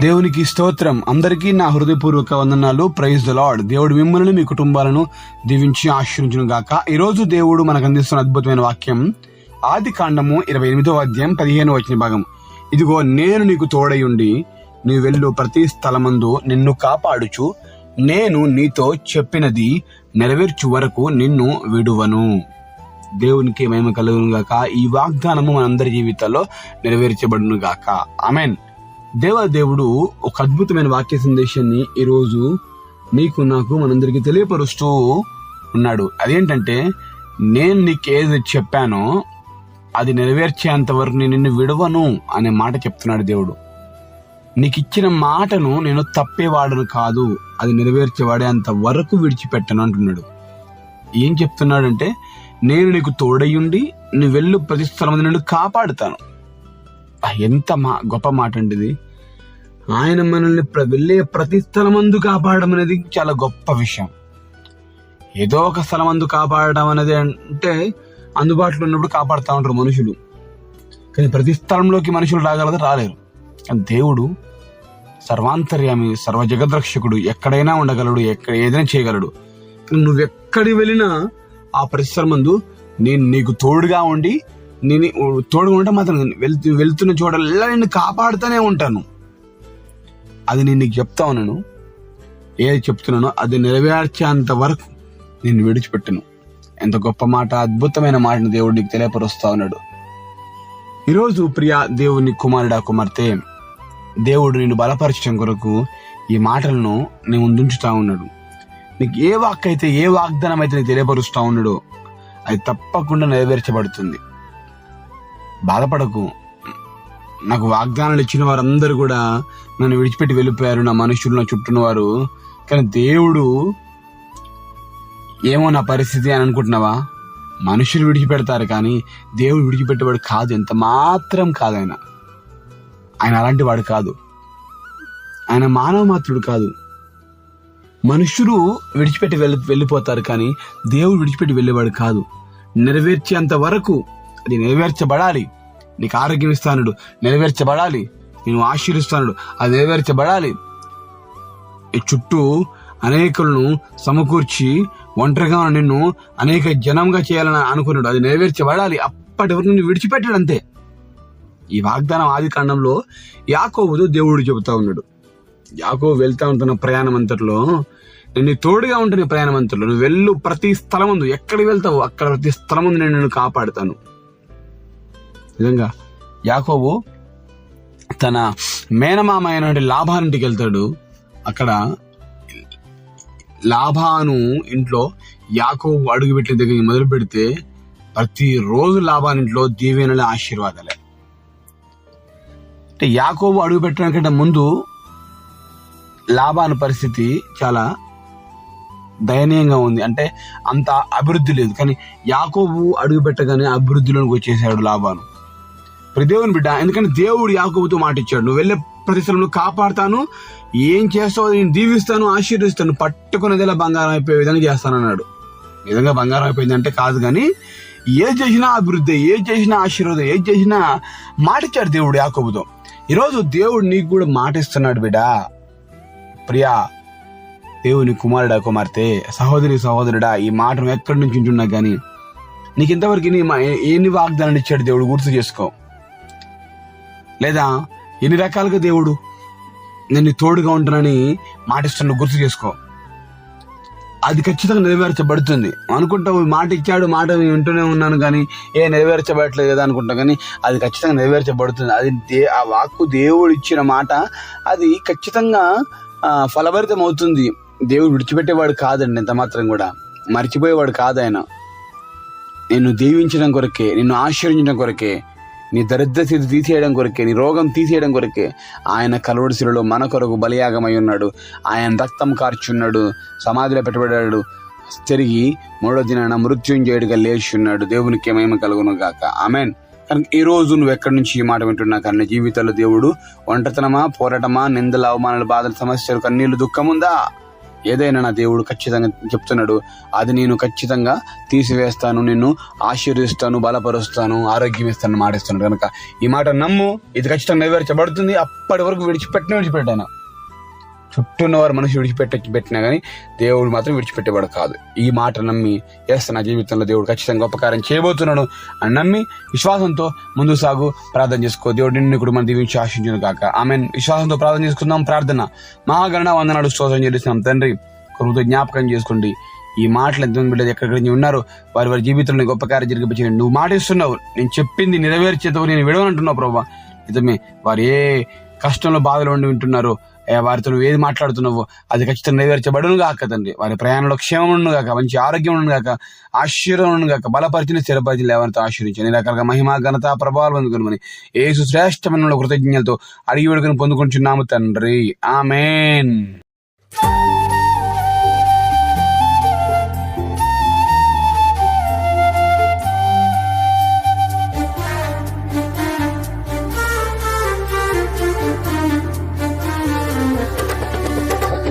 దేవునికి స్తోత్రం. అందరికీ నా హృదయపూర్వక వందనాలు. ప్రైజ్ ద లార్డ్ దేవుడు మిమ్మల్ని మీ కుటుంబాలను దీవించి ఆశ్రయించును గాక ఈరోజు దేవుడు మనకు అందిస్తున్న అద్భుతమైన వాక్యం ఆది కాండము ఇరవై ఎనిమిదో అధ్యాయం పదిహేను వచ్చిన భాగం. ఇదిగో నేను నీకు తోడయుండి నీ వెళ్ళు ప్రతి స్థలమందు నిన్ను కాపాడుచు. నేను నీతో చెప్పినది నెరవేర్చు వరకు నిన్ను విడువను. దేవునికి మేము కలుగును గాక ఈ వాగ్దానము మనందరి జీవితాల్లో నెరవేర్చబడును గాక ఆమెన్ దేవాదేవుడు ఒక అద్భుతమైన వాక్య సందేశాన్ని ఈరోజు నీకు నాకు మనందరికీ తెలియపరుస్తూ ఉన్నాడు. అదేంటంటే నేను నీకు ఏది చెప్పానో అది నెరవేర్చేంత వరకు నేను నిన్ను విడవను అనే మాట చెప్తున్నాడు దేవుడు. నీకు ఇచ్చిన మాటను నేను తప్పేవాడను కాదు అది నెరవేర్చేవాడేంత వరకు విడిచిపెట్టను అంటున్నాడు. ఏం చెప్తున్నాడంటే నేను నీకు తోడయుండి నువ్వు వెళ్ళు ప్రతి స్థలం నిన్ను కాపాడుతాను. ఎంత మా గొప్ప మాట అండి ఇది. ఆయన మనల్ని వెళ్ళే ప్రతి స్థలమందు కాపాడడం అనేది చాలా గొప్ప విషయం. ఏదో ఒక స్థలమందు కాపాడడం అనేది అంటే అందుబాటులో ఉన్నప్పుడు కాపాడుతూ ఉంటారు మనుషులు. కానీ ప్రతి స్థలంలోకి మనుషులు రాగలదు రాలేరు. కానీ దేవుడు సర్వాంతర్యామి సర్వ జగద్రక్షకుడు ఎక్కడైనా ఉండగలడు ఎక్కడ ఏదైనా చేయగలడు. నువ్వు ఎక్కడికి వెళ్ళినా ఆ పరిశ్రమందు నేను నీకు తోడుగా ఉండి నేను తోడుగా ఉంటే మాత్రం వెళ్తు వెళ్తున్న చోటల్లా నిన్ను కాపాడుతూనే ఉంటాను. అది నేను నీకు చెప్తా ఉన్నాను. ఏది చెప్తున్నానో అది నెరవేర్చేంత వరకు నేను విడిచిపెట్టను. ఎంత గొప్ప మాట అద్భుతమైన మాటను దేవుడు నీకు తెలియపరుస్తా ఉన్నాడు. ఈరోజు ప్రియ దేవుని కుమారుడా కుమార్తె దేవుడు నిన్ను బలపరచడం కొరకు ఈ మాటలను నీ ముందుంచుతా ఉన్నాడు. నీకు ఏ వాక్ అయితే ఏ వాగ్దానం అయితే నీకు తెలియపరుస్తూ ఉన్నాడో అది తప్పకుండా నెరవేర్చబడుతుంది. బాధపడకు. నాకు వాగ్దానాలు ఇచ్చిన వారందరూ కూడా నన్ను విడిచిపెట్టి వెళ్ళిపోయారు నా మనుషులు నా చుట్టూన వారు. కానీ దేవుడు ఏమో నా పరిస్థితి అని అనుకుంటున్నావా? మనుషులు విడిచిపెడతారు కానీ దేవుడు విడిచిపెట్టేవాడు కాదు ఎంత మాత్రం కాదు ఆయన. ఆయన అలాంటి వాడు కాదు. ఆయన మానవ మాత్రుడు కాదు. మనుషులు విడిచిపెట్టి వెళ్ళి వెళ్ళిపోతారు కానీ దేవుడు విడిచిపెట్టి వెళ్ళేవాడు కాదు. నెరవేర్చేంత వరకు అది నెరవేర్చబడాలి. నీకు ఆరోగ్యం ఇస్తానుడు. నెరవేర్చబడాలి. నేను ఆశీర్వస్తానుడు అది నెరవేర్చబడాలి. ఈ చుట్టూ అనేకులను సమకూర్చి ఒంటరిగా నిన్ను అనేక జనంగా చేయాలని అనుకున్నాడు. అది నెరవేర్చబడాలి. అప్పటి వరకు నిన్ను విడిచిపెట్టాడు అంతే. ఈ వాగ్దానం ఆది కాండంలో యాకోబుతో దేవుడు చెబుతా ఉన్నాడు. యాకోబు వెళ్తా ఉంటున్న ప్రయాణం అంతట్లో నేను తోడుగా ఉంటున్న ప్రయాణం అంతట్లో నువ్వు వెళ్ళు ప్రతి స్థలముందు. ఎక్కడికి వెళ్తావు అక్కడ ప్రతి స్థలముందు నేను నిన్ను కాపాడుతాను. నిజంగా యాకోబు తన మేనమామ అయినటువంటి లాభానింటికి వెళ్తాడు. అక్కడ లాభాను ఇంట్లో యాకోబు అడుగుపెట్టిన దగ్గరికి మొదలు పెడితే ప్రతి రోజు లాభానింట్లో దీవెనల ఆశీర్వాదాలే. అంటే యాకోబు అడుగు పెట్టడానికంటే ముందు లాభాను పరిస్థితి చాలా దయనీయంగా ఉంది. అంటే అంత అభివృద్ధి లేదు. కానీ యాకోబు అడుగు పెట్టగానే అభివృద్ధిలోకి వచ్చేసాడు లాభాను. ఇప్పుడు దేవుని బిడ్డ ఎందుకంటే దేవుడు యాకోబుతో మాట ఇచ్చాడు నువ్వు వెళ్ళే ప్రతి కాపాడుతాను ఏం చేస్తావు నేను దీవిస్తాను ఆశీర్వదిస్తాను పట్టుకునేదిలా బంగారం అయిపోయే విధంగా చేస్తానన్నాడు. నిజంగా బంగారం అయిపోయిందంటే కాదు కానీ ఏది చేసినా అభివృద్ధి ఏది చేసినా ఆశీర్వాదం ఏది చేసినా మాటిచ్చాడు దేవుడు యాకోబుతో. ఈరోజు దేవుడు నీకు కూడా మాట ఇస్తున్నాడు బిడ్డ. ప్రియా దేవుని కుమారుడా కుమార్తె సహోదరి సహోదరుడా ఈ మాటను ఎక్కడి నుంచి ఉంటున్నా కానీ నీకు ఇంతవరకు మా- ఎన్ని వాగ్దానాలు ఇచ్చాడు దేవుడు గుర్తు చేసుకో. లేదా ఎన్ని రకాలుగా దేవుడు నేను తోడుగా ఉంటానని మాటిస్తున్న గుర్తు చేసుకో. అది ఖచ్చితంగా నెరవేర్చబడుతుంది. అనుకుంటావు మాట ఇచ్చాడు మాట వింటూనే ఉన్నాను కానీ ఏ నెరవేర్చబడట్లేదు కదా అనుకుంటాం కానీ అది ఖచ్చితంగా నెరవేర్చబడుతుంది. అది దే ఆ వాక్కు దేవుడు ఇచ్చిన మాట అది ఖచ్చితంగా ఫలభరితం అవుతుంది దేవుడు విడిచిపెట్టేవాడు కాదండి ఎంత మాత్రం కూడా. మర్చిపోయేవాడు కాదు ఆయన. నిన్ను దీవించడం కొరకే నిన్ను ఆశ్రయించడం కొరకే నీ దరిద్ర స్థితి తీసేయడం కొరకే నీ రోగం తీసేయడం కొరకే ఆయన కలవడిశిలలో మన కొరకు బలియాగమై ఉన్నాడు. ఆయన రక్తం కార్చున్నాడు సమాధిలో పెట్టబడ్డాడు తిరిగి మూడో దినాన మృత్యుంజయుడిగా లేచి ఉన్నాడు దేవునికి మహిమ కలుగును గాక. ఆమెన్. కనుక ఈ రోజు నువ్వు ఎక్కడి నుంచి ఈ మాట వింటున్నా? కానీ జీవితంలో దేవుడు ఒంటరితనమా పోరాటమా నిందల అవమానాలు బాధలు సమస్యలు కన్నీళ్ళు దుఃఖముందా? ఏదైనా నా దేవుడు ఖచ్చితంగా చెప్తున్నాడు అది నేను ఖచ్చితంగా తీసివేస్తాను నిన్ను ఆశీర్విస్తాను బలపరుస్తాను ఆరోగ్యం ఇస్తాను మాటిస్తున్నాడు కనుక ఈ మాట నమ్ము ఇది ఖచ్చితంగా నెరవేర్చబడుతుంది అప్పటి వరకు విడిచిపెట్టిన విడిచిపెట్టాను. చుట్టూ ఉన్నవారు మనిషి విడిచిపెట్ట పెట్టినా కానీ దేవుడు మాత్రం విడిచిపెట్టేవాడు కాదు. ఈ మాట నమ్మి ఎస్ నా జీవితంలో దేవుడు ఖచ్చితంగా ఉపకారం చేయబోతున్నాడు అని నమ్మి విశ్వాసంతో ముందు సాగు ప్రార్థన చేసుకో. దేవుడు నిన్ను కూడా మన దీవించి ఆశించును కాక ఆమె విశ్వాసంతో ప్రార్థన చేసుకుందాం ప్రార్థన. మహాగణ వందనాడు స్తోత్రం చేస్తున్నాం తండ్రి. కొంత జ్ఞాపకం చేసుకోండి. ఈ మాటలు ఎంతమంది బిడ్డలు ఎక్కడెక్కడ ఉన్నారు వారి వారి జీవితంలో గొప్ప కార్యం జరిగిపోయి నువ్వు మాట ఇస్తున్నావు నేను చెప్పింది నెరవేర్చేతవు నేను విడవనంటున్నావు ప్రభావ నిజమే వారు ఏ కష్టంలో బాధలు ఉండి వింటున్నారు వారితో నువ్వు ఏది మాట్లాడుతున్నావో అది ఖచ్చితంగా నెరవేర్చబడును గాక తండ్రి. వారి ప్రయాణంలో క్షేమం ఉండు గాక మంచి ఆరోగ్యం ఉండు గాక ఆశ్చర్యం ఉండు గాక బలపరిచిన స్థిరపరిచిన లేవనితో ఆశీర్వించి అన్ని రకాలుగా మహిమ ఘనత ప్రభావాలు పొందుకుని ఏసు శ్రేష్టమైన కృతజ్ఞతతో అడిగి వేడుకను పొందుకుంటున్నాము తండ్రి. ఆమెన్.